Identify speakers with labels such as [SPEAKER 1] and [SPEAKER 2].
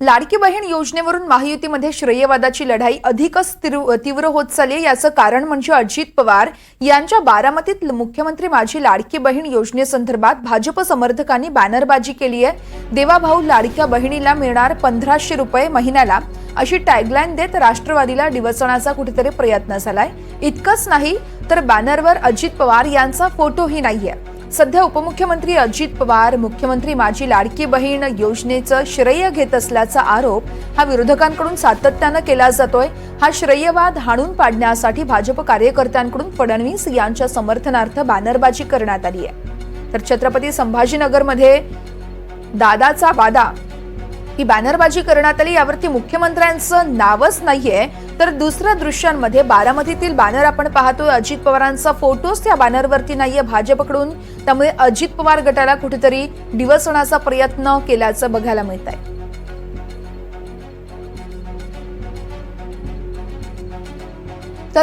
[SPEAKER 1] लाडकी बहीण योजनेवरून महायुतीमध्ये श्रेयवादाची लढाई अधिकच तीव्र तीव्र होत चालली याचं कारण म्हणजे अजित पवार यांच्या बारामतीत मुख्यमंत्री माझी लाडकी बहीण योजनेसंदर्भात भाजप समर्थकांनी बॅनरबाजी केली आहे. देवाभाऊ लाडक्या बहिणीला मिळणार पंधराशे रुपये महिन्याला. अशी टॅगलाईन देत राष्ट्रवादीला डिवचण्याचा कुठेतरी प्रयत्न झालाय. इतकंच नाही तर बॅनरवर अजित पवार यांचा फोटोही नाहीये. सध्या उपमुख्यमंत्री अजित पवार मुख्यमंत्री माझी लाडकी बहीण योजनेचं श्रेय घेत असल्याचा आरोप हा विरोधकांकडून सातत्यानं केला जातोय. हा श्रेयवाद हाणून पाडण्यासाठी भाजप कार्यकर्त्यांकडून फडणवीस यांच्या समर्थनार्थ बॅनरबाजी करण्यात आली आहे तर छत्रपती संभाजीनगरमध्ये दादाचा वादा ही बॅनरबाजी करण्यात आली यावरती मुख्यमंत्र्यांचं नावच नाहीये. तर दुसऱ्या दृश्यांमध्ये बारामतीतील बॅनर आपण पाहतोय अजित पवारांचा फोटोच त्या बॅनरवरती नाहीये भाजपकडून. त्यामुळे अजित पवार गटाला कुठेतरी दिवसणाचा प्रयत्न केल्याचं बघायला मिळत आहे